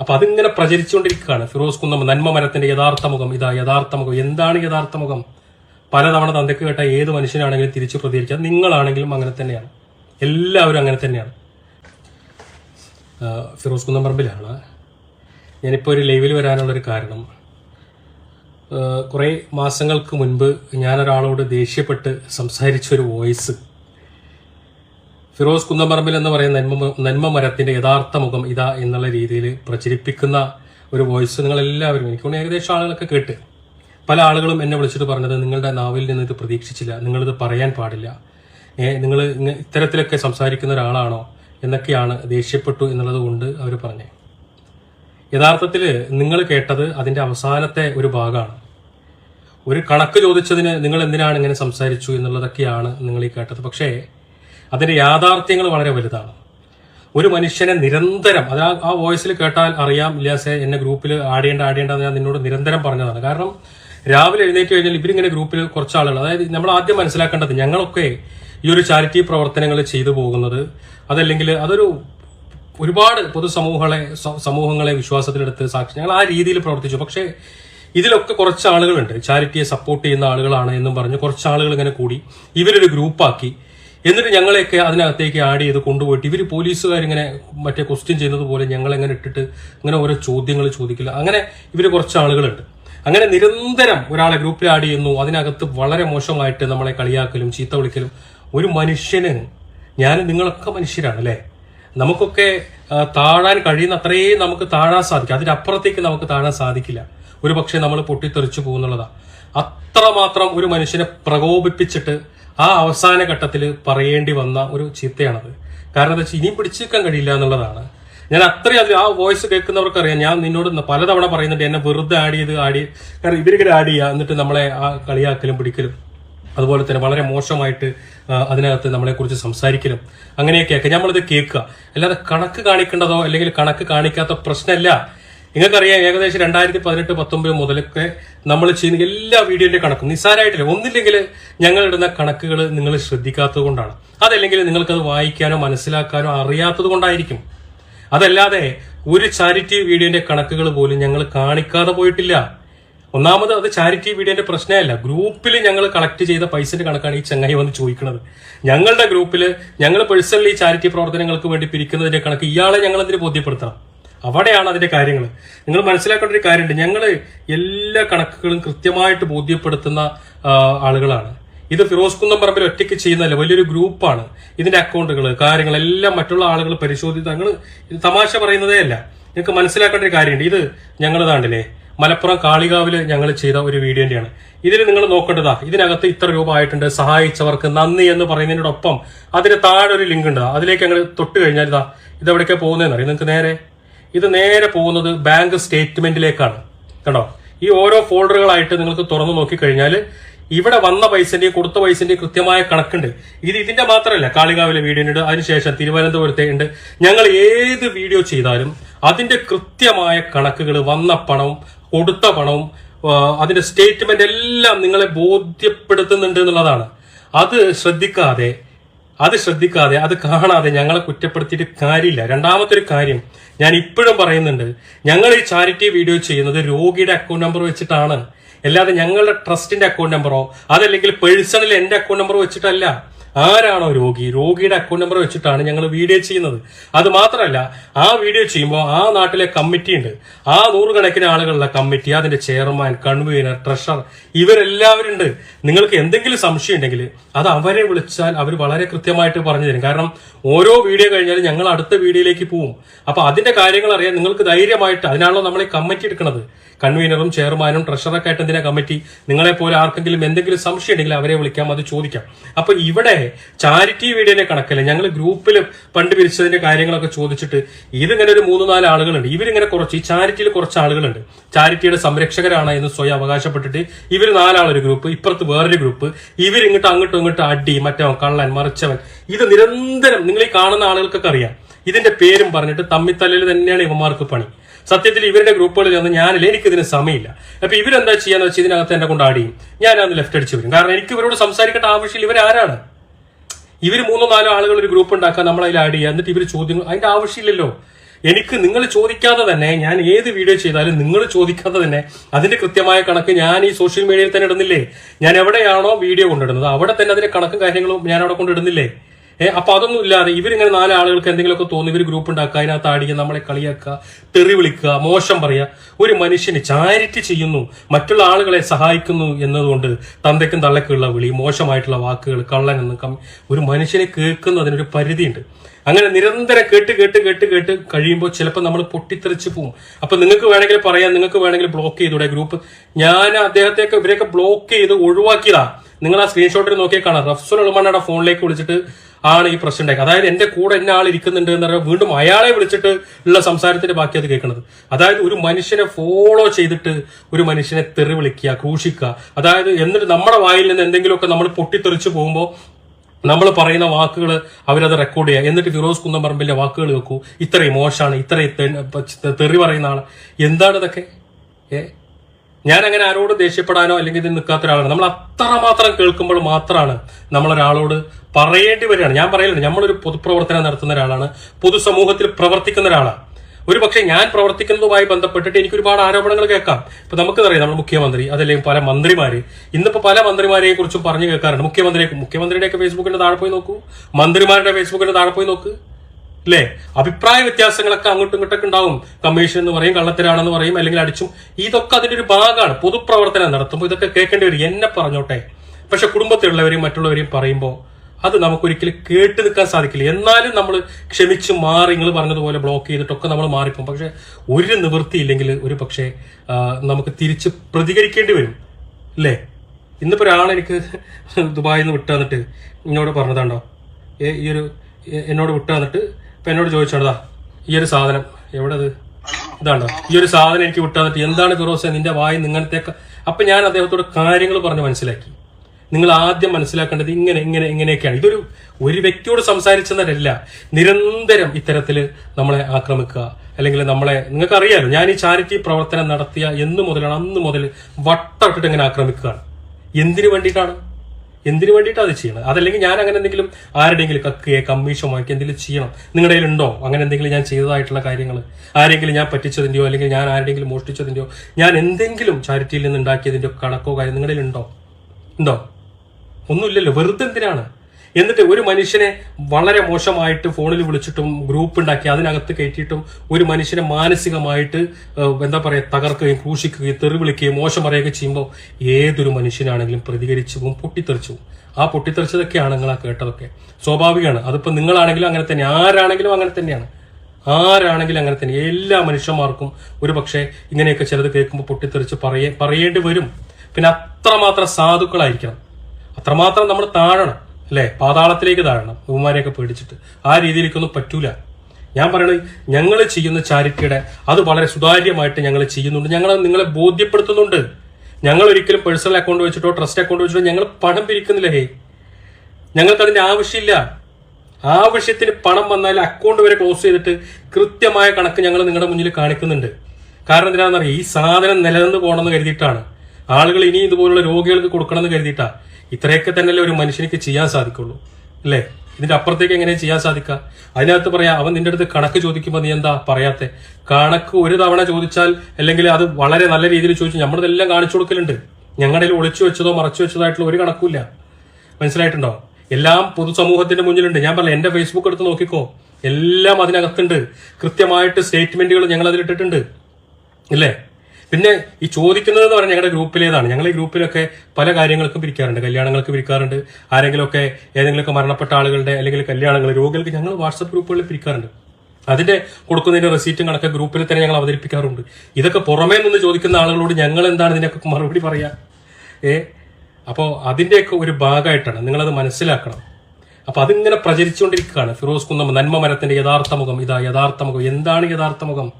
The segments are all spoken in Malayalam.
അപ്പൊ അതിങ്ങനെ പ്രചരിച്ചുകൊണ്ടിരിക്കുകയാണ്. ഫിറോസ് കുന്നം നന്മ മരത്തിന്റെ യഥാർത്ഥ മുഖം. ഇതാ യഥാർത്ഥ മുഖം. എന്താണ് യഥാർത്ഥ മുഖം? പലതവണ തന്തയ്ക്ക് കേട്ട ഏത് മനുഷ്യനാണെങ്കിലും തിരിച്ചു പ്രതികരിക്കുക നിങ്ങളാണെങ്കിലും അങ്ങനെ തന്നെയാണ്. എല്ലാവരും അങ്ങനെ തന്നെയാണ്. ഫിറോസ് കുന്നം പറമ്പിലാണ്. ഞാനിപ്പോൾ ഒരു ലൈവിൽ വരാനുള്ളൊരു കാരണം കുറേ മാസങ്ങൾക്ക് മുൻപ് ഞാനൊരാളോട് ദേഷ്യപ്പെട്ട് സംസാരിച്ചൊരു വോയിസ് ഫിറോസ് കുന്നമറമ്പിൽ എന്ന് പറയുന്ന നന്മ നന്മ മരത്തിന്റെ യഥാർത്ഥ മുഖം ഇതാ എന്നുള്ള രീതിയിൽ പ്രചരിപ്പിക്കുന്ന ഒരു വോയിസ് നിങ്ങൾ എല്ലാവരും എനിക്ക് ഏകദേശം ആളുകളൊക്കെ കേട്ട്. പല ആളുകളും എന്നെ വിളിച്ചിട്ട് പറഞ്ഞത് നിങ്ങളുടെ നാവിൽ നിന്ന് ഇത് പ്രതീക്ഷിച്ചില്ല. നിങ്ങളിത് പറയാൻ പാടില്ല. നിങ്ങൾ ഇത്തരത്തിലൊക്കെ സംസാരിക്കുന്ന ഒരാളാണോ എന്നൊക്കെയാണ് ദേഷ്യപ്പെട്ടു എന്നുള്ളത് കൊണ്ട് അവർ പറഞ്ഞത് യഥാർത്ഥത്തിൽ നിങ്ങൾ കേട്ടത് അതിന്റെ അവസാനത്തെ ഒരു ഭാഗമാണ്. ഒരു കണക്ക് ചോദിച്ചതിന് നിങ്ങൾ എന്തിനാണ് ഇങ്ങനെ സംസാരിച്ചു എന്നുള്ളതൊക്കെയാണ് നിങ്ങൾ ഈ കേട്ടത്. പക്ഷേ അതിന്റെ യാഥാർത്ഥ്യങ്ങൾ വളരെ വലുതാണ്. ഒരു മനുഷ്യനെ നിരന്തരം അത് ആ- വോയിസിൽ കേട്ടാൽ അറിയാം ഇല്ലാസെ എന്നെ ഗ്രൂപ്പിൽ ആടേണ്ട ആടേണ്ടെന്ന് ഞാൻ നിന്നോട് നിരന്തരം പറഞ്ഞതാണ്. കാരണം രാവിലെ എഴുന്നേറ്റ് കഴിഞ്ഞാൽ ഇവരിങ്ങനെ ഗ്രൂപ്പിൽ കുറച്ച് ആളുകൾ അതായത് നമ്മൾ ആദ്യം മനസ്സിലാക്കേണ്ടത് ഞങ്ങളൊക്കെ ഈ ഒരു ചാരിറ്റി പ്രവർത്തനങ്ങൾ ചെയ്തു പോകുന്നത് അതല്ലെങ്കിൽ അതൊരു ഒരുപാട് പൊതുസമൂഹങ്ങളെ സമൂഹങ്ങളെ വിശ്വാസത്തിലെടുത്ത് സാക്ഷി ഞങ്ങൾ ആ രീതിയിൽ പ്രവർത്തിച്ചു. പക്ഷേ ഇതിലൊക്കെ കുറച്ച് ആളുകളുണ്ട്. ചാരിറ്റിയെ സപ്പോർട്ട് ചെയ്യുന്ന ആളുകളാണ് എന്നും പറഞ്ഞ് കുറച്ച് ആളുകൾ ഇങ്ങനെ കൂടി ഇവരൊരു ഗ്രൂപ്പാക്കി എന്നിട്ട് ഞങ്ങളെയൊക്കെ അതിനകത്തേക്ക് ആഡ് ചെയ്ത് കൊണ്ടുപോയിട്ട് ഇവർ പോലീസുകാരിങ്ങനെ മറ്റേ ക്വസ്റ്റ്യൻ ചെയ്യുന്നത് പോലെ ഞങ്ങളെങ്ങനെ ഇട്ടിട്ട് ഇങ്ങനെ ഓരോ ചോദ്യങ്ങൾ ചോദിക്കില്ല. അങ്ങനെ ഇവർ കുറച്ച് ആളുകളുണ്ട്. അങ്ങനെ നിരന്തരം ഒരാളെ ഗ്രൂപ്പിൽ ആഡ് ചെയ്യുന്നു. അതിനകത്ത് വളരെ മോശമായിട്ട് നമ്മളെ കളിയാക്കലും ചീത്ത വിളിക്കലും. ഒരു മനുഷ്യന് ഞാൻ നിങ്ങളൊക്കെ മനുഷ്യരാണ് അല്ലേ? നമുക്കൊക്കെ താഴാൻ കഴിയുന്ന അത്രയും നമുക്ക് താഴാൻ സാധിക്കും. അതിനപ്പുറത്തേക്ക് നമുക്ക് താഴാൻ സാധിക്കില്ല. ഒരു പക്ഷേ നമ്മൾ പൊട്ടിത്തെറിച്ചു പോകുന്നുള്ളതാണ് അത്രമാത്രം ഒരു മനുഷ്യനെ പ്രകോപിപ്പിച്ചിട്ട് ആ അവസാന ഘട്ടത്തിൽ പറയേണ്ടി വന്ന ഒരു ചീത്തയാണത്. കാരണം എന്താ വെച്ചാൽ ഇനിയും പിടിച്ചേക്കാൻ കഴിയില്ല എന്നുള്ളതാണ്. ഞാൻ അത്രയും അതിൽ ആ വോയിസ് കേൾക്കുന്നവർക്ക് അറിയാം ഞാൻ നിന്നോട് പലതവണ പറയുന്നുണ്ട് എന്നെ വെറുതെ ആഡ് ചെയ്ത് ആഡ് കാരണം ഇവരിങ്ങനെ ആഡ് ചെയ്യുക എന്നിട്ട് നമ്മളെ ആ കളിയാക്കലും പിടിക്കലും അതുപോലെ തന്നെ വളരെ മോശമായിട്ട് അതിനകത്ത് നമ്മളെക്കുറിച്ച് സംസാരിക്കലും അങ്ങനെയൊക്കെയൊക്കെ നമ്മളിത് കേൾക്കുക. അല്ലാതെ കണക്ക് കാണിക്കേണ്ടതോ അല്ലെങ്കിൽ കണക്ക് കാണിക്കാത്ത പ്രശ്നമല്ല. നിങ്ങൾക്കറിയാം ഏകദേശം രണ്ടായിരത്തി പതിനെട്ട് പത്തൊമ്പത് മുതലൊക്കെ നമ്മൾ ചെയ്യുന്ന എല്ലാ വീഡിയോന്റെ കണക്കും. നിസ്സാരമായിട്ടില്ല. ഒന്നില്ലെങ്കിൽ ഞങ്ങൾ ഇടുന്ന കണക്കുകൾ നിങ്ങൾ ശ്രദ്ധിക്കാത്തത് കൊണ്ടാണ്. അതല്ലെങ്കിൽ നിങ്ങൾക്കത് വായിക്കാനോ മനസ്സിലാക്കാനോ അറിയാത്തത് കൊണ്ടായിരിക്കും. അതല്ലാതെ ഒരു ചാരിറ്റി വീഡിയോന്റെ കണക്കുകൾ പോലും ഞങ്ങൾ കാണിക്കാതെ പോയിട്ടില്ല. ഒന്നാമത് അത് ചാരിറ്റി വീഡിയോന്റെ പ്രശ്നമല്ല. ഗ്രൂപ്പിൽ ഞങ്ങൾ കളക്ട് ചെയ്ത പൈസന്റെ കണക്കാണ് ഈ ചങ്ങായി വന്ന് ചോദിക്കുന്നത്. ഞങ്ങളുടെ ഗ്രൂപ്പിൽ ഞങ്ങൾ പേഴ്സണലി ചാരിറ്റി പ്രവർത്തനങ്ങൾക്ക് വേണ്ടി പിരിക്കുന്നതിന്റെ കണക്ക് ഇയാളെ ഞങ്ങൾ അതിന് ബോധ്യപ്പെടുത്തണം? അവിടെയാണ് അതിന്റെ കാര്യങ്ങൾ നിങ്ങൾ മനസ്സിലാക്കേണ്ട ഒരു കാര്യമുണ്ട്. ഞങ്ങൾ എല്ലാ കണക്കുകളും കൃത്യമായിട്ട് ബോധ്യപ്പെടുത്തുന്ന ആളുകളാണ്. ഇത് ഫിറോസ് കുന്നം പറമ്പിൽ ഒറ്റയ്ക്ക് ചെയ്യുന്നതല്ല. വലിയൊരു ഗ്രൂപ്പാണ്. ഇതിന്റെ അക്കൗണ്ടുകൾ കാര്യങ്ങളെല്ലാം മറ്റുള്ള ആളുകൾ പരിശോധിച്ച് ഞങ്ങൾ തമാശ പറയുന്നതേ അല്ല. നിങ്ങൾക്ക് മനസ്സിലാക്കേണ്ട ഒരു കാര്യമുണ്ട്. ഇത് ഞങ്ങൾ താണ്ടില്ലേ മലപ്പുറം കാളികാവിൽ ഞങ്ങൾ ചെയ്ത ഒരു വീഡിയോന്റെയാണ്. ഇതിൽ നിങ്ങൾ നോക്കേണ്ടതാ. ഇതിനകത്ത് ഇത്ര രൂപ ആയിട്ടുണ്ട്. സഹായിച്ചവർക്ക് നന്ദി എന്ന് പറയുന്നതിനോടൊപ്പം അതിന് താഴെ ഒരു ലിങ്ക് ഉണ്ട് അതിലേക്ക് ഞങ്ങൾ തൊട്ട് കഴിഞ്ഞാൽ ഇതാ ഇതെവിടേക്കാണ് പോകുന്നതെന്ന് അറിയാം? നിങ്ങൾക്ക് നേരെ ഇത് നേരെ പോകുന്നത് ബാങ്ക് സ്റ്റേറ്റ്മെന്റിലേക്കാണ് കണ്ടോ? ഈ ഓരോ ഫോൾഡറുകളായിട്ട് നിങ്ങൾക്ക് തുറന്നു നോക്കിക്കഴിഞ്ഞാൽ ഇവിടെ വന്ന പൈസന്റെയും കൊടുത്ത പൈസന്റെയും കൃത്യമായ കണക്കുണ്ട്. ഇത് ഇതിന്റെ മാത്രമല്ല കാളികാവിലെ വീഡിയോ ഉണ്ട് അതിനുശേഷം തിരുവനന്തപുരത്തെ ഉണ്ട്. ഞങ്ങൾ ഏത് വീഡിയോ ചെയ്താലും അതിന്റെ കൃത്യമായ കണക്കുകൾ വന്ന പണവും കൊടുത്ത പണവും അതിന്റെ സ്റ്റേറ്റ്മെന്റ് എല്ലാം നിങ്ങളെ ബോധ്യപ്പെടുത്തുന്നുണ്ട് എന്നുള്ളതാണ്. അത് ശ്രദ്ധിക്കാതെ അത് ശ്രദ്ധിക്കാതെ അത് കാണാതെ ഞങ്ങളെ കുറ്റപ്പെടുത്തിയിട്ട് കാര്യമില്ല. രണ്ടാമത്തെ ഒരു കാര്യം ഞാൻ ഇപ്പോഴും പറയുന്നുണ്ട് ഞങ്ങൾ ഈ ചാരിറ്റി വീഡിയോ ചെയ്യുന്നത് രോഗിയുടെ അക്കൗണ്ട് നമ്പർ വെച്ചിട്ടാണ്. അല്ലാതെ ഞങ്ങളുടെ ട്രസ്റ്റിന്റെ അക്കൗണ്ട് നമ്പറോ അതല്ലെങ്കിൽ പേഴ്സണൽ എന്റെ അക്കൗണ്ട് നമ്പർ വെച്ചിട്ടല്ല. ആരാണോ രോഗി? രോഗിയുടെ അക്കൗണ്ട് നമ്പർ വെച്ചിട്ടാണ് ഞങ്ങൾ വീഡിയോ ചെയ്യുന്നത്. അത് മാത്രമല്ല ആ വീഡിയോ ചെയ്യുമ്പോൾ ആ നാട്ടിലെ കമ്മിറ്റി ഉണ്ട്. ആ നൂറുകണക്കിന് ആളുകളുടെ കമ്മിറ്റി അതിന്റെ ചെയർമാൻ കൺവീനർ ട്രഷറർ ഇവരെല്ലാവരും ഉണ്ട്. നിങ്ങൾക്ക് എന്തെങ്കിലും സംശയം ഉണ്ടെങ്കിൽ അത് അവരെ വിളിച്ചാൽ അവർ വളരെ കൃത്യമായിട്ട് പറഞ്ഞു തരും. കാരണം ഓരോ വീഡിയോ കഴിഞ്ഞാൽ ഞങ്ങൾ അടുത്ത വീഡിയോയിലേക്ക് പോവും. അപ്പൊ അതിന്റെ കാര്യങ്ങൾ അറിയാൻ നിങ്ങൾക്ക് ധൈര്യമായിട്ട് അതിനാണല്ലോ നമ്മൾ ഈ കമ്മിറ്റി എടുക്കുന്നത്. കൺവീനറും ചെയർമാനും ട്രഷറൊക്കെ ആയിട്ട് എന്തിനാ കമ്മിറ്റി? നിങ്ങളെ പോലെ ആർക്കെങ്കിലും എന്തെങ്കിലും സംശയം ഉണ്ടെങ്കിൽ അവരെ വിളിക്കാം അത് ചോദിക്കാം. അപ്പൊ ഇവിടെ ചാരിറ്റി വീഡിയോനെ കണക്കല്ല ഞങ്ങൾ ഗ്രൂപ്പിൽ പണ്ട് പിരിച്ചതിന്റെ കാര്യങ്ങളൊക്കെ ചോദിച്ചിട്ട് ഇതിങ്ങനെ ഒരു മൂന്ന് നാല് ആളുകളുണ്ട്. ഇവരിങ്ങനെ കുറച്ച് ഈ ചാരിറ്റിയിൽ കുറച്ച് ആളുകളുണ്ട്. ചാരിറ്റിയുടെ സംരക്ഷകരാണ് എന്ന് സ്വയം അവകാശപ്പെട്ടിട്ട് ഇവർ നാലാളൊരു ഗ്രൂപ്പ് ഇപ്പുറത്ത് വേറൊരു ഗ്രൂപ്പ് ഇവരിങ്ങോട്ട് അങ്ങോട്ടും ഇങ്ങോട്ടും അടി മറ്റവൻ കള്ളൻ മറിച്ചവൻ. ഇത് നിരന്തരം നിങ്ങൾ ഈ കാണുന്ന ആളുകൾക്കൊക്കെ അറിയാം. ഇതിന്റെ പേരും പറഞ്ഞിട്ട് തമ്മിത്തല്ലിൽ തന്നെയാണ് ഇവന്മാർക്ക് പണി. സത്യത്തിൽ ഇവരുടെ ഗ്രൂപ്പുകളിൽ നിന്ന് ഞാനില്ല എനിക്കിതിന് സമയമില്ല. അപ്പൊ ഇവരെന്താ ചെയ്യാന്ന് വെച്ചാൽ ഇതിനകത്ത് എന്നെ കൊണ്ട് ആടിയും ഞാൻ അന്ന് ലെഫ്റ്റ് അടിച്ചു വരും. കാരണം എനിക്ക് ഇവരോട് സംസാരിക്കേണ്ട ആവശ്യമില്ല. ഇവരാരാണ്? ഇവർ മൂന്നോ നാലോ ആളുകൾ ഒരു ഗ്രൂപ്പ് ഉണ്ടാക്കാൻ നമ്മൾ അതിൽ ആഡ് ചെയ്യുക. എന്നിട്ട് ഇവർ ചോദ്യങ്ങൾ അതിന്റെ ആവശ്യമില്ലല്ലോ. എനിക്ക് നിങ്ങൾ ചോദിക്കാതെ തന്നെ ഞാൻ ഏത് വീഡിയോ ചെയ്താലും നിങ്ങൾ ചോദിക്കാതെ തന്നെ അതിന്റെ കൃത്യമായ കണക്ക് ഞാൻ ഈ സോഷ്യൽ മീഡിയയിൽ തന്നെ ഇടുന്നില്ലേ? ഞാൻ എവിടെയാണോ വീഡിയോ കൊണ്ടിടുന്നത് അവിടെ തന്നെ അതിന്റെ കണക്കും കാര്യങ്ങളും ഞാൻ അവിടെ കൊണ്ടിടുന്നില്ലേ? ഏ അപ്പൊ അതൊന്നും ഇല്ലാതെ ഇവരിങ്ങനെ നാലാളുകൾക്ക് എന്തെങ്കിലുമൊക്കെ തോന്നി ഇവർ ഗ്രൂപ്പ് ഉണ്ടാക്കുക അതിനകത്ത് ആടിക്കുക നമ്മളെ കളിയാക്കുക തെറി വിളിക്കുക മോശം പറയുക. ഒരു മനുഷ്യന് ചാരിറ്റി ചെയ്യുന്നു മറ്റുള്ള ആളുകളെ സഹായിക്കുന്നു എന്നതുകൊണ്ട് തന്തയ്ക്കും തള്ളക്കുള്ള വിളി മോശമായിട്ടുള്ള വാക്കുകൾ കള്ളൻ എന്ന് ഒരു മനുഷ്യനെ കേൾക്കുന്നതിനൊരു പരിധിയുണ്ട്. അങ്ങനെ നിരന്തരം കേട്ട് കേട്ട് കേട്ട് കേട്ട് കഴിയുമ്പോൾ ചിലപ്പോൾ നമ്മൾ പൊട്ടിത്തെറിച്ച് പോകും അപ്പൊ നിങ്ങൾക്ക് വേണമെങ്കിൽ പറയാം നിങ്ങൾക്ക് വേണമെങ്കിൽ ബ്ലോക്ക് ചെയ്തൂടെ ഗ്രൂപ്പ് ഞാൻ അദ്ദേഹത്തെയൊക്കെ ഇവരെയൊക്കെ ബ്ലോക്ക് ചെയ്ത് ഒഴിവാക്കിയതാ. നിങ്ങൾ ആ സ്ക്രീൻഷോട്ടിൽ നോക്കിയാൽ കാണാം. റഫ്സുൽ ഉൾമാനയുടെ ഫോണിലേക്ക് വിളിച്ചിട്ട് ആണ് ഈ പ്രശ്നം അതായത് എന്റെ കൂടെ എന്നെ ആൾ ഇരിക്കുന്നുണ്ട് എന്ന് പറയുമ്പോൾ വീണ്ടും അയാളെ വിളിച്ചിട്ട് ഉള്ള സംസാരത്തിന്റെ ബാക്കി അത് കേൾക്കുന്നത് അതായത് ഒരു മനുഷ്യനെ ഫോളോ ചെയ്തിട്ട് ഒരു മനുഷ്യനെ തെറി വിളിക്കുക ക്രൂശിക്കുക. അതായത് എന്നിട്ട് നമ്മുടെ വായിൽ നിന്ന് എന്തെങ്കിലുമൊക്കെ നമ്മൾ പൊട്ടിത്തെറിച്ച് പോകുമ്പോൾ നമ്മൾ പറയുന്ന വാക്കുകൾ അവരത് റെക്കോർഡ് ചെയ്യുക. എന്നിട്ട് ഫിറോസ് കുന്നംപറമ്പിന്റെ വാക്കുകൾ വെക്കൂ ഇത്രയും മോശമാണ് ഇത്രയും തെറി പറയുന്ന ആൾ എന്താണ് ഇതൊക്കെ? ഏ? ഞാൻ അങ്ങനെ ആരോട് ദേഷ്യപ്പെടാനോ അല്ലെങ്കിൽ ഇത് നിൽക്കാത്ത ഒരാളാണ്. നമ്മൾ അത്രമാത്രം കേൾക്കുമ്പോൾ മാത്രമാണ് നമ്മൾ ഒരാളോട് പറയേണ്ടി വരികയാണ്. ഞാൻ പറയലുണ്ട് നമ്മളൊരു പൊതുപ്രവർത്തനം നടത്തുന്ന ഒരാളാണ് പൊതുസമൂഹത്തിൽ പ്രവർത്തിക്കുന്ന ഒരാളാണ്. ഒരു പക്ഷേ ഞാൻ പ്രവർത്തിക്കുന്നതുമായി ബന്ധപ്പെട്ടിട്ട് എനിക്ക് ഒരുപാട് ആരോപണങ്ങൾ കേൾക്കാം. ഇപ്പൊ നമുക്കറിയാം നമ്മുടെ മുഖ്യമന്ത്രി അതല്ലെങ്കിൽ പല മന്ത്രിമാര് ഇന്നിപ്പോ പല മന്ത്രിമാരെയും കുറിച്ചും പറഞ്ഞു കേൾക്കാറുണ്ട്. മുഖ്യമന്ത്രിയെ മുഖ്യമന്ത്രിയുടെയൊക്കെ ഫേസ്ബുക്കിന്റെ താഴെ പോയി നോക്കൂ. മന്ത്രിമാരുടെ ഫേസ്ബുക്കിന്റെ താഴെ പോയി നോക്ക്. അല്ലേ അഭിപ്രായ വ്യത്യാസങ്ങളൊക്കെ അങ്ങോട്ടും ഇങ്ങോട്ടൊക്കെ ഉണ്ടാവും. കമ്മീഷൻ എന്ന് പറയും കള്ളത്തരാണെന്ന് പറയും അല്ലെങ്കിൽ അടിച്ചും. ഇതൊക്കെ അതിന്റെ ഒരു ഭാഗമാണ്. പൊതുപ്രവർത്തനം നടത്തുമ്പോൾ ഇതൊക്കെ കേൾക്കേണ്ടി വരും. എന്നെ പറഞ്ഞോട്ടെ. പക്ഷെ കുടുംബത്തിലുള്ളവരെയും മറ്റുള്ളവരെയും പറയുമ്പോൾ അത് നമുക്കൊരിക്കലും കേട്ട് നിൽക്കാൻ സാധിക്കില്ല. എന്നാലും നമ്മൾ ക്ഷമിച്ച് മാറി നിങ്ങൾ പറഞ്ഞതുപോലെ ബ്ലോക്ക് ചെയ്തിട്ടൊക്കെ നമ്മൾ മാറിപ്പോകും. പക്ഷെ ഒരു നിവൃത്തി ഇല്ലെങ്കിൽ ഒരു പക്ഷേ നമുക്ക് തിരിച്ച് പ്രതികരിക്കേണ്ടി വരും. അല്ലേ ഇന്നിപ്പോൾ ഒരാളെനിക്ക് ദുബായിൽ നിന്ന് വിട്ടു തന്നിട്ട് എന്നോട് പറഞ്ഞതാണ്ടോ? ഈ ഒരു എന്നോട് വിട്ടു തന്നിട്ട് ഇപ്പൊ എന്നോട് ചോദിച്ചോടാ ഈ ഒരു സാധനം എവിടെ അത് ഇതാണ്ടോ? ഈ ഒരു സാധനം എനിക്ക് വിട്ടാന്നിട്ട് എന്താണ് ഫിറോസെ നിന്റെ വായി നിങ്ങനത്തേക്ക് അപ്പൊ ഞാൻ അദ്ദേഹത്തോട് കാര്യങ്ങൾ പറഞ്ഞ് മനസ്സിലാക്കി. നിങ്ങൾ ആദ്യം മനസ്സിലാക്കേണ്ടത് ഇങ്ങനെ ഇങ്ങനെ ഇങ്ങനെയൊക്കെയാണ്. ഇതൊരു ഒരു വ്യക്തിയോട് സംസാരിച്ചതല്ല നിരന്തരം ഇത്തരത്തിൽ നമ്മളെ ആക്രമിക്കുക അല്ലെങ്കിൽ നമ്മളെ നിങ്ങൾക്ക് അറിയാലോ ഞാൻ ഈ ചാരിറ്റി പ്രവർത്തനം നടത്തിയ എന്ന് മുതലാണ് അന്ന് മുതൽ വട്ടമിട്ടിട്ട് ഇങ്ങനെ ആക്രമിക്കുകയാണ്. എന്തിനു വേണ്ടിയിട്ടാണ്? എന്തിനു വേണ്ടിയിട്ടാണ് അത് ചെയ്യണം അതല്ലെങ്കിൽ ഞാൻ അങ്ങനെ എന്തെങ്കിലും ആരുടെയെങ്കിലും കക്കുകയെ കമ്മീഷൻ വാങ്ങിക്കുക എന്തെങ്കിലും ചെയ്യണം. നിങ്ങളുടെ ഉണ്ടോ അങ്ങനെ എന്തെങ്കിലും ഞാൻ ചെയ്തതായിട്ടുള്ള കാര്യങ്ങൾ ആരെങ്കിലും ഞാൻ പറ്റിച്ചതിന്റെയോ അല്ലെങ്കിൽ ഞാൻ ആരുടെയെങ്കിലും മോഷ്ടിച്ചതിന്റെയോ ഞാൻ എന്തെങ്കിലും ചാരിറ്റിയിൽ നിന്ന് ഉണ്ടാക്കിയതിന്റെ കണക്കോ കാര്യം നിങ്ങളുടെ ഉണ്ടോ ഉണ്ടോ? ഒന്നുമില്ലല്ലോ. വെറുതെ എന്തിനാണ്? എന്നിട്ട് ഒരു മനുഷ്യനെ വളരെ മോശമായിട്ട് ഫോണിൽ വിളിച്ചിട്ടും ഗ്രൂപ്പ് ഉണ്ടാക്കി അതിനകത്ത് കയറ്റിയിട്ടും ഒരു മനുഷ്യനെ മാനസികമായിട്ട് എന്താ പറയുക തകർക്കുകയും ക്രൂശിക്കുകയും തെറി വിളിക്കുകയും മോശം പറയുകയൊക്കെ ചെയ്യുമ്പോൾ ഏതൊരു മനുഷ്യനാണെങ്കിലും പ്രതികരിച്ചു പോകും പൊട്ടിത്തെറിച്ചു പോകും ആ പൊട്ടിത്തെറിച്ചതൊക്കെയാണ് നിങ്ങൾ ആ കേട്ടതൊക്കെ. സ്വാഭാവികമാണ്. അതിപ്പോൾ നിങ്ങളാണെങ്കിലും അങ്ങനെ തന്നെ ആരാണെങ്കിലും അങ്ങനെ തന്നെയാണ്. ആരാണെങ്കിലും അങ്ങനെ തന്നെ. എല്ലാ മനുഷ്യന്മാർക്കും ഒരു പക്ഷേ ഇങ്ങനെയൊക്കെ ചിലത് കേൾക്കുമ്പോൾ പൊട്ടിത്തെറിച്ച് പറയേ പറയേണ്ടി വരും. പിന്നെ അത്രമാത്രം സാധുക്കളായിരിക്കണം. അത്രമാത്രം നമ്മൾ താഴണം. അല്ലേ? പാതാളത്തിലേക്ക് താഴണം. ബഹുമാരെയൊക്കെ പേടിച്ചിട്ട്. ആ രീതിയിലേക്കൊന്നും പറ്റൂല. ഞാൻ പറയണത് ഞങ്ങൾ ചെയ്യുന്ന ചാരിറ്റിയുടെ അത് വളരെ സുതാര്യമായിട്ട് ഞങ്ങൾ ചെയ്യുന്നുണ്ട്. ഞങ്ങൾ നിങ്ങളെ ബോധ്യപ്പെടുത്തുന്നുണ്ട്. ഞങ്ങൾ ഒരിക്കലും പേഴ്സണൽ അക്കൗണ്ട് വെച്ചിട്ടോ ട്രസ്റ്റ് അക്കൗണ്ട് വെച്ചിട്ടോ ഞങ്ങൾ പണം പിരിക്കുന്നില്ല ഹേ. ഞങ്ങൾക്ക് അതിന്റെ ആവശ്യമില്ല. ആവശ്യത്തിന് പണം വന്നാൽ അക്കൗണ്ട് വരെ ക്ലോസ് ചെയ്തിട്ട് കൃത്യമായ കണക്ക് ഞങ്ങൾ നിങ്ങളുടെ മുന്നിൽ കാണിക്കുന്നുണ്ട്. കാരണം എന്തിനാണെന്നറിയാം? ഈ സാധനം നിലനിന്ന് പോകണമെന്ന് കരുതിയിട്ടാണ്. ആളുകൾ ഇനി ഇതുപോലുള്ള രോഗികൾക്ക് കൊടുക്കണമെന്ന് കരുതിയിട്ടാ. ഇത്രയൊക്കെ തന്നെയല്ലേ ഒരു മനുഷ്യനിക്ക് ചെയ്യാൻ സാധിക്കുള്ളൂ അല്ലേ? ഇതിന്റെ അപ്പുറത്തേക്ക് എങ്ങനെ ചെയ്യാൻ സാധിക്കുക? അതിനകത്ത് പറയാ അവൻ നിന്റെ അടുത്ത് കണക്ക് ചോദിക്കുമ്പോൾ നീ എന്താ പറയാത്തെ? കണക്ക് ഒരു തവണ ചോദിച്ചാൽ അല്ലെങ്കിൽ അത് വളരെ നല്ല രീതിയിൽ ചോദിച്ചു നമ്മളിതെല്ലാം കാണിച്ചു കൊടുക്കലുണ്ട്. ഞങ്ങളുടെ ഒളിച്ചു വെച്ചതോ മറച്ചു വെച്ചതായിട്ടുള്ള ഒരു കണക്കുമില്ല. മനസ്സിലായിട്ടുണ്ടോ? എല്ലാം പൊതുസമൂഹത്തിന്റെ മുന്നിലുണ്ട്. ഞാൻ പറഞ്ഞ എന്റെ ഫേസ്ബുക്ക് എടുത്ത് നോക്കിക്കോ. എല്ലാം അതിനകത്തുണ്ട്. കൃത്യമായിട്ട് സ്റ്റേറ്റ്മെന്റുകൾ ഞങ്ങൾ അതിലിട്ടിട്ടുണ്ട്. ഇല്ലേ? പിന്നെ ഈ ചോദിക്കുന്നത് എന്ന് പറഞ്ഞാൽ ഞങ്ങളുടെ ഗ്രൂപ്പിലേതാണ്. ഞങ്ങൾ ഈ ഗ്രൂപ്പിലൊക്കെ പല കാര്യങ്ങൾക്കും പിരിക്കാറുണ്ട്. കല്യാണങ്ങൾക്ക് പിരിക്കാറുണ്ട്. ആരെങ്കിലുമൊക്കെ ഏതെങ്കിലുമൊക്കെ മരണപ്പെട്ട ആളുകളുടെ അല്ലെങ്കിൽ കല്യാണങ്ങൾ രോഗികൾക്ക് ഞങ്ങൾ വാട്സപ്പ് ഗ്രൂപ്പുകളിൽ പിരിക്കാറുണ്ട്. അതിന്റെ കൊടുക്കുന്നതിന്റെ റെസീറ്റും കണക്കെ ഗ്രൂപ്പിൽ തന്നെ ഞങ്ങൾ അവതരിപ്പിക്കാറുണ്ട്. ഇതൊക്കെ പുറമേ നിന്ന് ചോദിക്കുന്ന ആളുകളോട് ഞങ്ങൾ എന്താണ് ഇതിനൊക്കെ മറുപടി പറയാ? ഏ? അപ്പോൾ അതിന്റെയൊക്കെ ഒരു ഭാഗമായിട്ടാണ് നിങ്ങളത് മനസ്സിലാക്കണം. അപ്പൊ അതിങ്ങനെ പ്രചരിച്ചുകൊണ്ടിരിക്കുകയാണ് ഫിറോസ് കുന്നം നന്മ മരത്തിന്റെ യഥാർത്ഥ മുഖം. ഇതാ യഥാർത്ഥ മുഖം. എന്താണ് യഥാർത്ഥ മുഖം?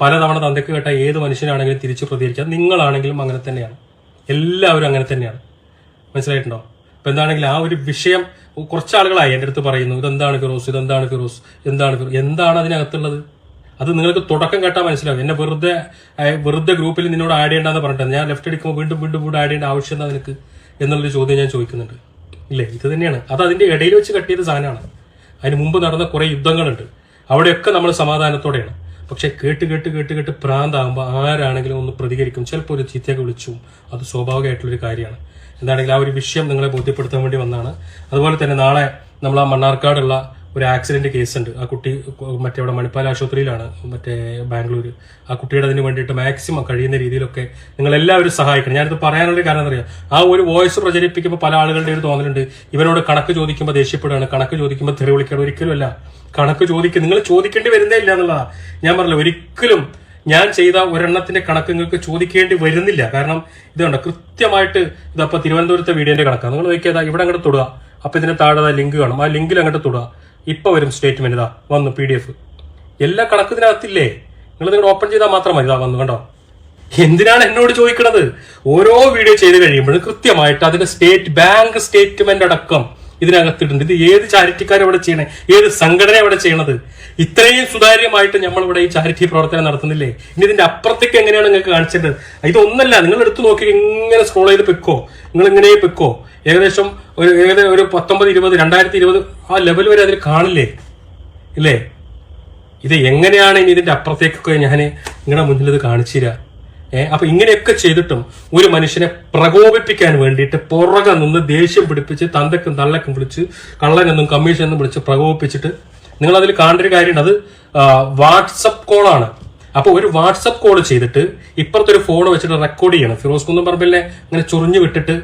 പലതവണ തന്തയ്ക്ക് കേട്ട ഏത് മനുഷ്യനാണെങ്കിലും തിരിച്ചു പ്രതികരിക്കുക നിങ്ങളാണെങ്കിലും അങ്ങനെ തന്നെയാണ്. എല്ലാവരും അങ്ങനെ തന്നെയാണ്. മനസ്സിലായിട്ടുണ്ടോ? അപ്പൊ എന്താണെങ്കിലും ആ ഒരു വിഷയം കുറച്ച് ആളുകളായി എന്റെ അടുത്ത് പറയുന്നു. ഇതെന്താണ് ഫിറോസ്? ഇതെന്താണ് ഫിറോസ്? എന്താണ് ഫിറോസ്? എന്താണ് അതിനകത്തുള്ളത്? അത് നിങ്ങൾക്ക് തുടക്കം കേട്ടാൽ മനസ്സിലാവും. എന്നെ വെറുതെ വെറുതെ ഗ്രൂപ്പിൽ നിന്നോട് ആഡ് ചെയ്യേണ്ടെന്ന് പറഞ്ഞിട്ട് ഞാൻ ലെഫ്റ്റ് അടിക്കുമ്പോൾ വീണ്ടും വീണ്ടും വീണ്ടും ആഡ് ചെയ്യേണ്ട ആവശ്യം എന്താ നിനക്ക്? എന്നുള്ളൊരു ചോദ്യം ഞാൻ ചോദിക്കുന്നുണ്ട്. ഇല്ലേ? ഇത് തന്നെയാണ്. അത് അതിന്റെ ഇടയിൽ വെച്ച് കട്ടിയത് സാധനമാണ്. അതിന് മുമ്പ് നടന്ന കുറെ യുദ്ധങ്ങളുണ്ട്. അവിടെയൊക്കെ നമ്മൾ സമാധാനത്തോടെയാണ്. പക്ഷെ കേട്ട് കേട്ട് കേട്ട് കേട്ട് പ്രാന്താകുമ്പോൾ ആരാണെങ്കിലും ഒന്ന് പ്രതികരിക്കും. ചിലപ്പോൾ ഒരു ചീത്തയൊക്കെ വിളിച്ചു അത് സ്വാഭാവികമായിട്ടുള്ളൊരു കാര്യമാണ്. എന്താണെങ്കിലും ആ ഒരു വിഷയം നിങ്ങളെ ബോധ്യപ്പെടുത്താൻ വേണ്ടി വന്നാണ് അതുപോലെ തന്നെ നാളെ നമ്മൾ ആ മണ്ണാർക്കാടുള്ള ഒരു ആക്സിഡന്റ് കേസ് ഉണ്ട്. ആ കുട്ടി മറ്റേ അവിടെ മണിപ്പാൽ ആശുപത്രിയിലാണ് മറ്റേ ബാംഗ്ലൂർ ആ കുട്ടിയുടെ അതിന് വേണ്ടിയിട്ട് മാക്സിമം കഴിയുന്ന രീതിയിലൊക്കെ നിങ്ങൾ എല്ലാവരും സഹായിക്കണം. ഞാനിത് പറയാനുള്ള കാരണം അറിയാം ആ ഒരു വോയിസ് പ്രചരിപ്പിക്കുമ്പോൾ പല ആളുകളുടെ ഒരു തോന്നലുണ്ട്. ഇവനോട് കണക്ക് ചോദിക്കുമ്പോൾ ദേഷ്യപ്പെടുകയാണ്. കണക്ക് ചോദിക്കുമ്പോൾ തെറി വിളിക്കണം. ഒരിക്കലുമല്ല. കണക്ക് ചോദിക്കുക നിങ്ങൾ ചോദിക്കേണ്ടി വരുന്നേ ഇല്ല എന്നുള്ളതാ. ഞാൻ പറഞ്ഞില്ല ഒരിക്കലും ഞാൻ ചെയ്ത ഒരെണ്ണത്തിന്റെ കണക്ക് നിങ്ങൾക്ക് ചോദിക്കേണ്ടി വരുന്നില്ല. കാരണം ഇതുണ്ട് കൃത്യമായിട്ട് ഇതപ്പോ തിരുവനന്തപുരത്തെ വീഡിയോന്റെ കണക്കാണ് നിങ്ങൾ നോക്കിയതാ ഇവിടെ അങ്ങോട്ട് തൊടുക. അപ്പൊ ഇതിന് താഴെ ലിങ്ക് കാണും. ആ ലിങ്കിൽ അങ്ങോട്ട് തൊടുക. ഇപ്പൊ വരും സ്റ്റേറ്റ്മെന്റ് ഇതാ വന്നു പി ഡി എഫ് എല്ലാ കണക്ക് ഇതിനകത്തില്ലേ നിങ്ങൾ നിങ്ങൾ ഓപ്പൺ ചെയ്താൽ മാത്രം മതി ഇതാ വന്നു കണ്ടോ? എന്തിനാണ് എന്നോട് ചോദിക്കുന്നത് ഓരോ വീഡിയോ ചെയ്ത് കഴിയുമ്പോഴും കൃത്യമായിട്ട് അതിന്റെ സ്റ്റേറ്റ് ബാങ്ക് സ്റ്റേറ്റ്മെന്റ് അടക്കം ഇതിനകത്തിട്ടുണ്ട് ഇത് ഏത് ചാരിറ്റിക്കാർ ഇവിടെ ചെയ്യണേ? ഏത് സംഘടന ഇവിടെ ചെയ്യണത്? ഇത്രയും സുതാര്യമായിട്ട് നമ്മൾ ഇവിടെ ഈ ചാരിറ്റി പ്രവർത്തനം നടത്തുന്നില്ലേ? ഇനി ഇതിന്റെ അപ്പുറത്തേക്ക് എങ്ങനെയാണ് നിങ്ങൾക്ക് കാണിച്ചത്? ഇതൊന്നല്ല നിങ്ങൾ എടുത്തു നോക്കി ഇങ്ങനെ സ്ക്രോൾ ചെയ്ത് പെക്കോ നിങ്ങൾ ഇങ്ങനെ പെക്കോ ഏകദേശം ഒരു ഏകദേശം ഒരു പത്തൊമ്പത് ഇരുപത് രണ്ടായിരത്തി ഇരുപത് ആ ലെവൽ വരെ അതിൽ കാണില്ലേ? ഇല്ലേ? ഇത് എങ്ങനെയാണ് ഇനി ഇതിന്റെ അപ്പുറത്തേക്കൊക്കെ ഞാൻ നിങ്ങളുടെ മുന്നിൽ ഇത് കാണിച്ചു തരാം? അപ്പൊ ഇങ്ങനെയൊക്കെ ചെയ്തിട്ടും ഒരു മനുഷ്യനെ പ്രകോപിപ്പിക്കാൻ വേണ്ടിയിട്ട് പുറകെ നിന്ന് ദേഷ്യം പിടിപ്പിച്ച് തന്തക്കും തള്ളക്കും വിളിച്ച് കള്ളനെന്നും കമ്മീഷനെന്നും വിളിച്ച് പ്രകോപിപ്പിച്ചിട്ട് നിങ്ങൾ അതിൽ കാണേണ്ട ഒരു കാര്യമുണ്ട്. അത് വാട്സപ്പ് കോളാണ്. അപ്പൊ ഒരു വാട്സപ്പ് കോൾ ചെയ്തിട്ട് ഇപ്പുറത്തെ ഒരു ഫോൺ വെച്ചിട്ട് റെക്കോർഡ് ചെയ്യണം. ഫിറോസ് കുന്നം പറമ്പിലിനെ ഇങ്ങനെ ചൊറിഞ്ഞു വിട്ടിട്ട്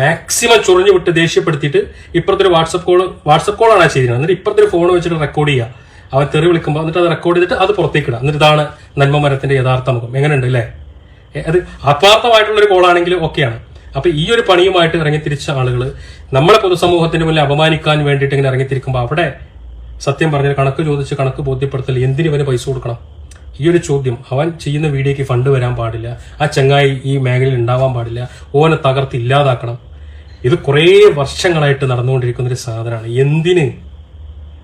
മാക്സിമം ചൊറിഞ്ഞു വിട്ട് ദേഷ്യപ്പെടുത്തിയിട്ട് ഇപ്പുറത്തെ ഒരു വാട്സപ്പ് കോൾ വാട്സപ്പ് കോളാണ് ചെയ്തിരുന്നത്. എന്നിട്ട് ഇപ്പുറത്തെ ഒരു ഫോൺ വെച്ചിട്ട് റെക്കോർഡ് ചെയ്യുക. അവൻ തെറി വിളിക്കുമ്പോൾ എന്നിട്ട് അത് റെക്കോർഡ് ചെയ്തിട്ട് അത് പുറത്തേക്ക് ഇടുക. എന്നിട്ട് ഇതാണ് നന്മമരത്തിന്റെ യഥാർത്ഥ മുഖം. എങ്ങനെയുണ്ട് അല്ലേ? അത് ആത്മാർത്ഥമായിട്ടുള്ള ഒരു കോളാണെങ്കിൽ ഓക്കെയാണ് അപ്പൊ ഈ ഒരു പണിയുമായിട്ട് ഇറങ്ങിത്തിരിച്ച ആളുകൾ നമ്മളെ പൊതുസമൂഹത്തിന് മുന്നിൽ അപമാനിക്കാൻ വേണ്ടിയിട്ട് ഇങ്ങനെ ഇറങ്ങിത്തിരിക്കുമ്പോൾ അവിടെ സത്യം പറഞ്ഞാൽ കണക്ക് ചോദിച്ച് കണക്ക് ബോധ്യപ്പെടുത്തൽ എന്തിനു ഇവന് പൈസ കൊടുക്കണം? ഈ ഒരു ചോദ്യം അവൻ ചെയ്യുന്ന വീഡിയോക്ക് ഫണ്ട് വരാൻ പാടില്ല ആ ചങ്ങായി ഈ മേഖലയിൽ ഉണ്ടാവാൻ പാടില്ല ഓനെ തകർത്ത് ഇല്ലാതാക്കണം. ഇത് കുറേ വർഷങ്ങളായിട്ട് നടന്നുകൊണ്ടിരിക്കുന്ന ഒരു സാധനമാണ്. എന്തിന്?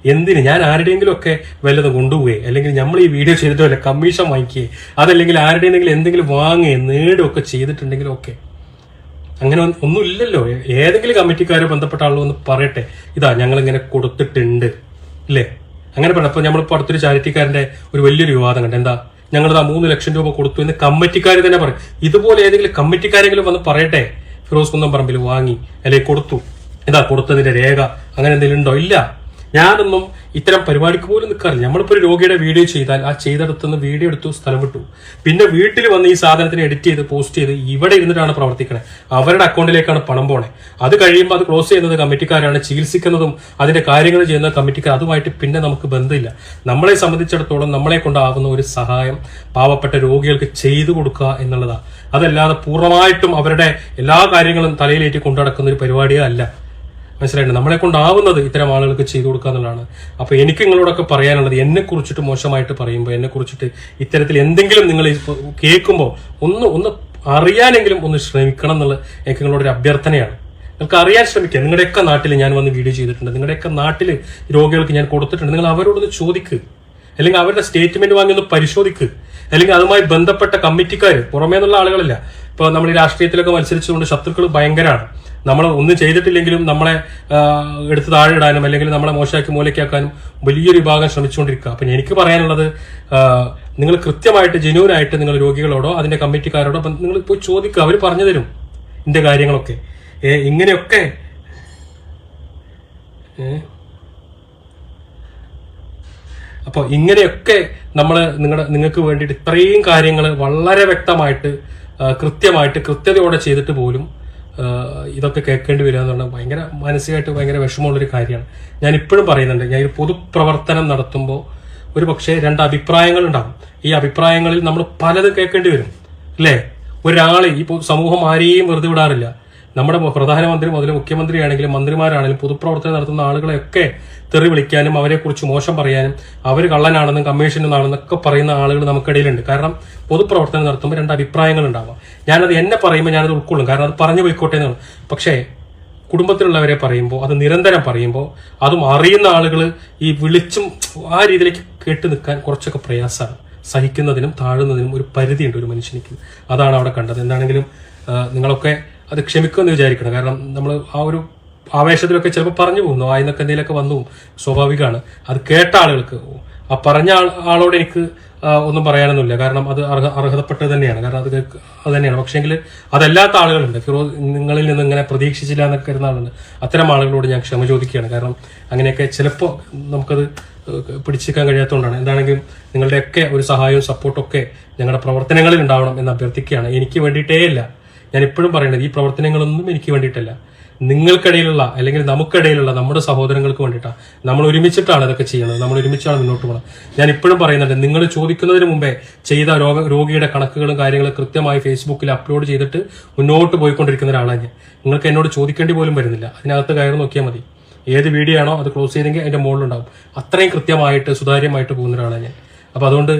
എന്തിന്? ഞാൻ ആരുടെയെങ്കിലും ഒക്കെ വല്ലതും കൊണ്ടുപോയി അല്ലെങ്കിൽ നമ്മൾ ഈ വീഡിയോ ചെയ്തിട്ട് വല്ല കമ്മീഷൻ വാങ്ങിക്കുകയെ അതല്ലെങ്കിൽ ആരുടെയെങ്കിലും എന്തെങ്കിലും വാങ്ങുകയെ നേടുകയൊക്കെ ചെയ്തിട്ടുണ്ടെങ്കിലും ഒക്കെ അങ്ങനെ ഒന്നും- ഒന്നുമില്ലല്ലോ. ഏതെങ്കിലും കമ്മിറ്റിക്കാരോ ബന്ധപ്പെട്ട ആളോ ഒന്ന് പറയട്ടെ. ഇതാ ഞങ്ങൾ ഇങ്ങനെ കൊടുത്തിട്ടുണ്ട്. ഇല്ലേ അങ്ങനെ പറയാം അപ്പൊ നമ്മൾ അടുത്തൊരു ചാരിറ്റിക്കാരന്റെ ഒരു വലിയൊരു വിവാദം കണ്ട്. എന്താ? ഞങ്ങളിതാ മൂന്ന് ലക്ഷം രൂപ കൊടുത്തു എന്ന് കമ്മിറ്റിക്കാർ തന്നെ പറയും. ഇതുപോലെ ഏതെങ്കിലും കമ്മിറ്റിക്കാരെങ്കിലും വന്ന് പറയട്ടെ. ഫിറോസ് കുന്നം പറമ്പിൽ വാങ്ങി അല്ലെങ്കിൽ കൊടുത്തു. ഇതാ കൊടുത്തതിന്റെ രേഖ? അങ്ങനെ എന്തെങ്കിലും ഉണ്ടോ? ഇല്ല. ഞാനൊന്നും ഇത്തരം പരിപാടിക്ക് പോലും നിൽക്കാറില്ല നമ്മളിപ്പോൾ ഒരു രോഗിയുടെ വീഡിയോ ചെയ്താൽ ആ ചെയ്തെടുത്തുനിന്ന് വീഡിയോ എടുത്തു സ്ഥലം വിട്ടു. പിന്നെ വീട്ടിൽ വന്ന് ഈ സാധനത്തിന് എഡിറ്റ് ചെയ്ത് പോസ്റ്റ് ചെയ്ത് ഇവിടെ ഇരുന്നിട്ടാണ് പ്രവർത്തിക്കണേ. അവരുടെ അക്കൗണ്ടിലേക്കാണ് പണം പോണേ. അത് കഴിയുമ്പോൾ അത് ക്ലോസ് ചെയ്യുന്നത് കമ്മിറ്റിക്കാരാണ്. ചികിത്സിക്കുന്നതും അതിന്റെ കാര്യങ്ങൾ ചെയ്യുന്ന കമ്മിറ്റിക്കാർ. അതുമായിട്ട് പിന്നെ നമുക്ക് ബന്ധമില്ല. നമ്മളെ സംബന്ധിച്ചിടത്തോളം നമ്മളെ കൊണ്ടാകുന്ന ഒരു സഹായം പാവപ്പെട്ട രോഗികൾക്ക് ചെയ്തു കൊടുക്കുക എന്നുള്ളതാണ് അതല്ലാതെ പൂർണമായിട്ടും അവരുടെ എല്ലാ കാര്യങ്ങളും തലയിലേറ്റി കൊണ്ടു നടക്കുന്ന ഒരു പരിപാടിയേ അല്ല മനസ്സിലായിട്ടുണ്ട് നമ്മളെ കൊണ്ടാവുന്നത് ഇത്തരം ആളുകൾക്ക് ചെയ്തു കൊടുക്കുക എന്നുള്ളതാണ്. അപ്പൊ എനിക്ക് നിങ്ങളോടൊക്കെ പറയാനുള്ളത് എന്നെ കുറിച്ചിട്ട് മോശമായിട്ട് പറയുമ്പോൾ എന്നെ കുറിച്ചിട്ട് ഇത്തരത്തിൽ എന്തെങ്കിലും നിങ്ങൾ കേൾക്കുമ്പോൾ ഒന്ന് ഒന്ന് അറിയാനെങ്കിലും ഒന്ന് ശ്രമിക്കണം എന്നുള്ള എനിക്ക് നിങ്ങളോടൊരു അഭ്യർത്ഥനയാണ്. നിങ്ങൾക്ക് അറിയാൻ ശ്രമിക്കുക. നിങ്ങളുടെയൊക്കെ നാട്ടിൽ ഞാൻ വന്ന് വീഡിയോ ചെയ്തിട്ടുണ്ട്. നിങ്ങളുടെയൊക്കെ നാട്ടിൽ രോഗികൾക്ക് ഞാൻ കൊടുത്തിട്ടുണ്ട്. നിങ്ങൾ അവരോടൊന്ന് ചോദിക്ക്. അല്ലെങ്കിൽ അവരുടെ സ്റ്റേറ്റ്മെന്റ് വാങ്ങി ഒന്ന് പരിശോധിക്കുക അല്ലെങ്കിൽ അതുമായി ബന്ധപ്പെട്ട കമ്മിറ്റിക്കാർ പുറമേ നിന്നുള്ള ആളുകളില്ല. ഇപ്പോൾ നമ്മൾ ഈ രാഷ്ട്രീയത്തിലൊക്കെ മത്സരിച്ചുകൊണ്ട് ശത്രുക്കൾ ഭയങ്കരമാണ് നമ്മൾ ഒന്നും ചെയ്തിട്ടില്ലെങ്കിലും നമ്മളെ എടുത്ത് താഴെ ഇടാനും അല്ലെങ്കിൽ നമ്മളെ മോശമാക്കി മൂലയ്ക്കാക്കാനും വലിയൊരു വിഭാഗം ശ്രമിച്ചുകൊണ്ടിരിക്കുക. അപ്പം എനിക്ക് പറയാനുള്ളത് നിങ്ങൾ കൃത്യമായിട്ട് ജെന്യൂനായിട്ട് നിങ്ങൾ രോഗികളോടോ അതിന്റെ കമ്മിറ്റിക്കാരോടോ നിങ്ങൾ പോയി ചോദിക്കുക അവർ പറഞ്ഞു തരും ഇതിന്റെ കാര്യങ്ങളൊക്കെ. ഇങ്ങനെയൊക്കെ അപ്പോൾ ഇങ്ങനെയൊക്കെ നമ്മൾ നിങ്ങളുടെ നിങ്ങൾക്ക് വേണ്ടിയിട്ട് ഇത്രയും കാര്യങ്ങൾ വളരെ വ്യക്തമായിട്ട് കൃത്യമായിട്ട് കൃത്യതയോടെ ചെയ്തിട്ട് പോലും ഇതൊക്കെ കേൾക്കേണ്ടി വരിക എന്ന് പറഞ്ഞാൽ ഭയങ്കര മാനസികമായിട്ട് ഭയങ്കര വിഷമമുള്ളൊരു കാര്യമാണ്. ഞാൻ ഇപ്പോഴും പറയുന്നുണ്ട് ഞാൻ ഒരു പൊതുപ്രവർത്തനം നടത്തുമ്പോൾ ഒരു പക്ഷേ രണ്ട് അഭിപ്രായങ്ങൾ ഉണ്ടാകും ഈ അഭിപ്രായങ്ങളിൽ നമ്മൾ പലത് കേൾക്കേണ്ടി വരും അല്ലേ? ഒരാൾ ഈ സമൂഹം ആരെയും വെറുതെ വിടാറില്ല. നമ്മുടെ പ്രധാനമന്ത്രി മുതൽ മുഖ്യമന്ത്രിയാണെങ്കിലും മന്ത്രിമാരാണെങ്കിലും പൊതുപ്രവർത്തനം നടത്തുന്ന ആളുകളെയൊക്കെ തെറി വിളിക്കാനും അവരെക്കുറിച്ച് മോശം പറയാനും അവർ കള്ളനാണെന്നും കമ്മീഷനാണെന്നൊക്കെ പറയുന്ന ആളുകൾ നമുക്കിടയിലുണ്ട്. കാരണം പൊതുപ്രവർത്തനം നടത്തുമ്പോൾ രണ്ട് അഭിപ്രായങ്ങൾ ഉണ്ടാവാം. ഞാനത് എന്നെ പറയുമ്പോൾ ഞാനത് ഉൾക്കൊള്ളും. കാരണം അത് പറഞ്ഞു പോയിക്കോട്ടെ എന്നാണ്. പക്ഷേ കുടുംബത്തിലുള്ളവരെ പറയുമ്പോൾ അത് നിരന്തരം പറയുമ്പോൾ അതും അറിയുന്ന ആളുകൾ ഈ വിളിച്ചും ആ രീതിയിലേക്ക് കേട്ട് നിൽക്കാൻ കുറച്ചൊക്കെ പ്രയാസമാണ്. സഹിക്കുന്നതിനും താഴുന്നതിനും ഒരു പരിധിയുണ്ട് ഒരു മനുഷ്യനിക്ക്. അതാണ് അവിടെ കണ്ടത്. എന്താണെങ്കിലും നിങ്ങളൊക്കെ അത് ക്ഷമിക്കുമെന്ന് വിചാരിക്കണം. കാരണം നമ്മൾ ആ ഒരു ആവേശത്തിലൊക്കെ ചിലപ്പോൾ പറഞ്ഞു പോകുന്നു വായിന്നൊക്കെ എന്തെങ്കിലുമൊക്കെ വന്നു. സ്വാഭാവികമാണ്. അത് കേട്ട ആളുകൾക്ക് ആ പറഞ്ഞ ആളോട് എനിക്ക് ഒന്നും പറയാനൊന്നുമില്ല. കാരണം അത് അർഹ അർഹതപ്പെട്ടത് തന്നെയാണ്. കാരണം അത് അത് തന്നെയാണ്. പക്ഷേങ്കിൽ അതല്ലാത്ത ആളുകളുണ്ട്. ഫിറോസ് നിങ്ങളിൽ നിന്ന് ഇങ്ങനെ പ്രതീക്ഷിച്ചില്ല എന്നൊക്കെ കരുതുന്ന ആളുണ്ട്. അത്തരം ആളുകളോട് ഞാൻ ക്ഷമ ചോദിക്കുകയാണ്. കാരണം അങ്ങനെയൊക്കെ ചിലപ്പോൾ നമുക്കത് പിടിച്ചേക്കാൻ കഴിയാത്തതുകൊണ്ടാണ്. എന്താണെങ്കിലും നിങ്ങളുടെയൊക്കെ ഒരു സഹായവും സപ്പോർട്ടും ഒക്കെ ഞങ്ങളുടെ പ്രവർത്തനങ്ങളിൽ ഉണ്ടാവണം എന്ന് അഭ്യർത്ഥിക്കുകയാണ്. എനിക്ക് വേണ്ടിയിട്ടേ അല്ല ഞാൻ എപ്പോഴും പറയുന്നത് ഈ പ്രവർത്തനങ്ങളൊന്നും എനിക്ക് വേണ്ടിയിട്ടല്ല. നിങ്ങൾക്കിടയിലുള്ള അല്ലെങ്കിൽ നമുക്കിടയിലുള്ള നമ്മുടെ സഹോദരങ്ങൾക്ക് വേണ്ടിയിട്ടാണ് നമ്മൾ ഒരുമിച്ചിട്ടാണ് ഇതൊക്കെ ചെയ്യുന്നത്. നമ്മൾ ഒരുമിച്ചാണ് മുന്നോട്ട് പോകുന്നത് ഞാൻ ഇപ്പോഴും പറയുന്നുണ്ട് നിങ്ങൾ ചോദിക്കുന്നതിന് മുമ്പേ ചെയ്ത രോഗ രോഗിയുടെ കണക്കുകളും കാര്യങ്ങളും കൃത്യമായി ഫേസ്ബുക്കിൽ അപ്ലോഡ് ചെയ്തിട്ട് മുന്നോട്ട് പോയിക്കൊണ്ടിരിക്കുന്ന ഒരാളാണ് ഞാൻ. നിങ്ങൾക്ക് എന്നോട് ചോദിക്കേണ്ടി പോലും വരുന്നില്ല. അതിനകത്ത് കയറി നോക്കിയാൽ മതി. ഏത് വീഡിയോ ആണോ അത് ക്ലോസ് ചെയ്തെങ്കിൽ അതിന്റെ മുകളിലുണ്ടാവും. അത്രയും കൃത്യമായിട്ട് സുതാര്യമായിട്ട് പോകുന്ന ഒരാളാണ് ഞാൻ. അപ്പോൾ അതുകൊണ്ട്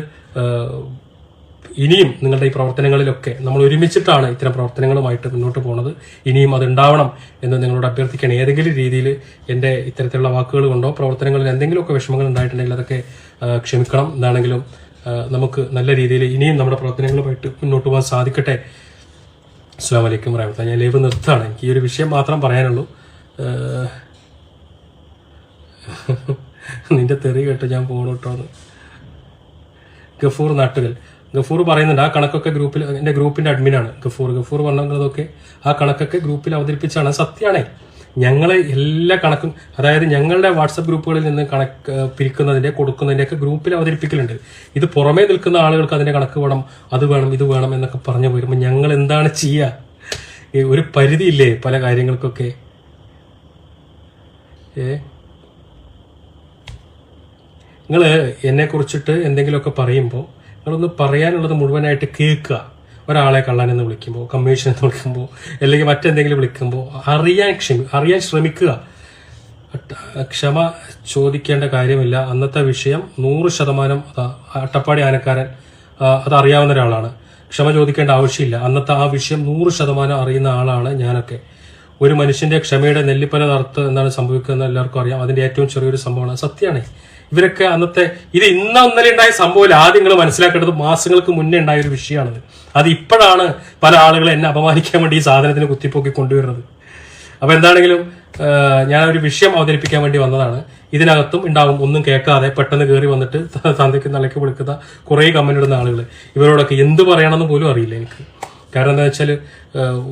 ഇനിയും നിങ്ങളുടെ ഈ പ്രവർത്തനങ്ങളിലൊക്കെ നമ്മൾ ഒരുമിച്ചിട്ടാണ് ഇത്തരം പ്രവർത്തനങ്ങളുമായിട്ട് മുന്നോട്ട് പോകുന്നത് ഇനിയും അത് ഉണ്ടാവണം എന്ന് നിങ്ങളോട് അഭ്യർത്ഥിക്കണം. ഏതെങ്കിലും രീതിയിൽ എന്റെ ഇത്തരത്തിലുള്ള വാക്കുകൾ കൊണ്ടോ പ്രവർത്തനങ്ങളിൽ എന്തെങ്കിലുമൊക്കെ വിഷമങ്ങൾ ഉണ്ടായിട്ടുണ്ടെങ്കിൽ അതൊക്കെ ക്ഷമിക്കണം. എന്താണെങ്കിലും നമുക്ക് നല്ല രീതിയിൽ ഇനിയും നമ്മുടെ പ്രവർത്തനങ്ങളുമായിട്ട് മുന്നോട്ട് പോകാൻ സാധിക്കട്ടെ. അസ്സാം വലൈക്കും വരഹമത്തുള്ള ഞാൻ ലൈവ് നിർത്താണ് എനിക്ക് ഈ ഒരു വിഷയം മാത്രം പറയാനുള്ളൂ. നിന്റെ തെറി കേട്ട് ഞാൻ പോണോട്ടോ ഗഫൂർ നാട്ടുകൽ ഗഫൂർ പറയുന്നുണ്ട് ആ കണക്കൊക്കെ ഗ്രൂപ്പിൽ എന്റെ ഗ്രൂപ്പിന്റെ അഡ്മിനാണ് ഗഫൂർ ഗഫൂർ പറഞ്ഞതൊക്കെ ആ കണക്കൊക്കെ ഗ്രൂപ്പിൽ അവതരിപ്പിച്ചാണ് സത്യമാണ് ഞങ്ങൾ എല്ലാ കണക്കും അതായത് ഞങ്ങളുടെ വാട്സപ്പ് ഗ്രൂപ്പുകളിൽ നിന്ന് കണക്ക് പിരിക്കുന്നതിന്റെ കൊടുക്കുന്നതിന്റെ ഒക്കെ ഗ്രൂപ്പിൽ അവതരിപ്പിക്കലുണ്ട്. ഇത് പുറമേ നിൽക്കുന്ന ആളുകൾക്ക് അതിന്റെ കണക്ക് വേണം അത് വേണം ഇത് വേണം എന്നൊക്കെ പറഞ്ഞു വരുമ്പോൾ ഞങ്ങൾ എന്താണ് ചെയ്യുക ഒരു പരിധിയില്ലേ പല കാര്യങ്ങൾക്കൊക്കെ? ഏ? നിങ്ങൾ എന്നെ കുറിച്ചിട്ട് എന്തെങ്കിലുമൊക്കെ പറയുമ്പോൾ നിങ്ങളൊന്ന് പറയാനുള്ളത് മുഴുവനായിട്ട് കേൾക്കുക. ഒരാളെ കള്ളൻ എന്ന് വിളിക്കുമ്പോൾ കമ്മീഷൻ എന്ന് വിളിക്കുമ്പോൾ അല്ലെങ്കിൽ മറ്റെന്തെങ്കിലും വിളിക്കുമ്പോൾ അറിയാൻ ക്ഷമി അറിയാൻ ശ്രമിക്കുക. ക്ഷമ ചോദിക്കേണ്ട കാര്യമില്ല. അന്നത്തെ വിഷയം നൂറ് ശതമാനം അട്ടപ്പാടി ആനക്കാരൻ അതറിയാവുന്ന ഒരാളാണ്. ക്ഷമ ചോദിക്കേണ്ട ആവശ്യമില്ല. അന്നത്തെ ആ വിഷയം നൂറ് ശതമാനം അറിയുന്ന ആളാണ് ഞാനൊക്കെ. ഒരു മനുഷ്യന്റെ ക്ഷമയുടെ നെല്ലിപ്പല നടത്ത് എന്താണ് സംഭവിക്കുന്നത് എല്ലാവർക്കും അറിയാം. അതിന്റെ ഏറ്റവും ചെറിയൊരു സംഭവമാണ് സത്യമാണ് ഇവരൊക്കെ അന്നത്തെ ഇത് ഇന്ന ഇന്നലെ ഉണ്ടായ സംഭവമില്ല ആദ്യം നിങ്ങൾ മനസ്സിലാക്കേണ്ടത് മാസങ്ങൾക്ക് മുന്നേ ഉണ്ടായ ഒരു വിഷയമാണത്. അത് ഇപ്പോഴാണ് പല ആളുകൾ എന്നെ അപമാനിക്കാൻ വേണ്ടി ഈ സാധനത്തിന് കുത്തിപ്പൊക്കി കൊണ്ടുവരുന്നത്. അപ്പൊ എന്താണെങ്കിലും ഞാൻ ഒരു വിഷയം അവതരിപ്പിക്കാൻ വേണ്ടി വന്നതാണ്. ഇതിനകത്തും ഉണ്ടാവും ഒന്നും കേൾക്കാതെ പെട്ടെന്ന് കയറി വന്നിട്ട് തന്തയ്ക്ക് നിലയ്ക്ക് വിളിക്കുന്ന കുറേ ഇടുന്ന ആളുകൾ ഇവരോടൊക്കെ എന്ത് പറയണമെന്ന് പോലും അറിയില്ല എനിക്ക്. കാരണം എന്താ വെച്ചാൽ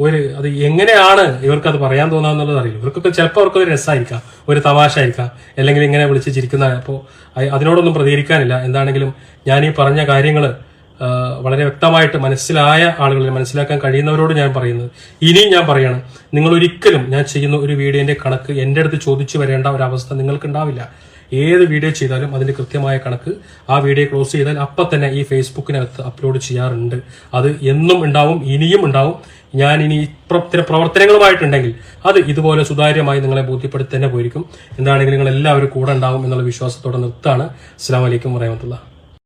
ഒരു അത് എങ്ങനെയാണ് ഇവർക്ക് അത് പറയാൻ തോന്നാന്നുള്ളത് അറിയില്ല. ഇവർക്കൊക്കെ ചിലപ്പോൾ അവർക്കൊരു രസമായിരിക്കാം ഒരു തമാശ ആയിരിക്കാം അല്ലെങ്കിൽ ഇങ്ങനെ വിളിച്ച് ചിരിക്കുന്ന അപ്പോൾ അതിനോടൊന്നും പ്രതികരിക്കാനില്ല. എന്താണെങ്കിലും ഞാൻ ഈ പറഞ്ഞ കാര്യങ്ങൾ വളരെ വ്യക്തമായിട്ട് മനസ്സിലായ ആളുകളിൽ മനസ്സിലാക്കാൻ കഴിയുന്നവരോട് ഞാൻ പറയുന്നത്. ഇനിയും ഞാൻ പറയാണ് നിങ്ങൾ ഒരിക്കലും ഞാൻ ചെയ്യുന്ന ഒരു വീഡിയോന്റെ കണക്ക് എന്റെ അടുത്ത് ചോദിച്ചു വരേണ്ട ഒരു അവസ്ഥ നിങ്ങൾക്ക് ഉണ്ടാവില്ല ഏത് വീഡിയോ ചെയ്താലും അതിൽ കൃത്യമായ കണക്ക് ആ വീഡിയോ ക്ലോസ് ചെയ്താൽ അപ്പം തന്നെ ഈ ഫേസ്ബുക്കിനകത്ത് അപ്ലോഡ് ചെയ്യാറുണ്ട്. അത് എന്നും ഉണ്ടാവും ഇനിയും ഉണ്ടാവും. ഞാൻ ഇനി ഇത്ര പ്രവർത്തനങ്ങളുമായിട്ടുണ്ടെങ്കിൽ അത് ഇതുപോലെ സുതാര്യമായി നിങ്ങളെ ബോധ്യപ്പെടുത്തി തന്നെ പോയിരിക്കും എന്താണെങ്കിലും നിങ്ങൾ എല്ലാവരും കൂടെ ഉണ്ടാവും എന്നുള്ള വിശ്വാസത്തോടെ നിർത്താണ്. അസ്സാം വലൈക്കും വരഹമത്തുള്ള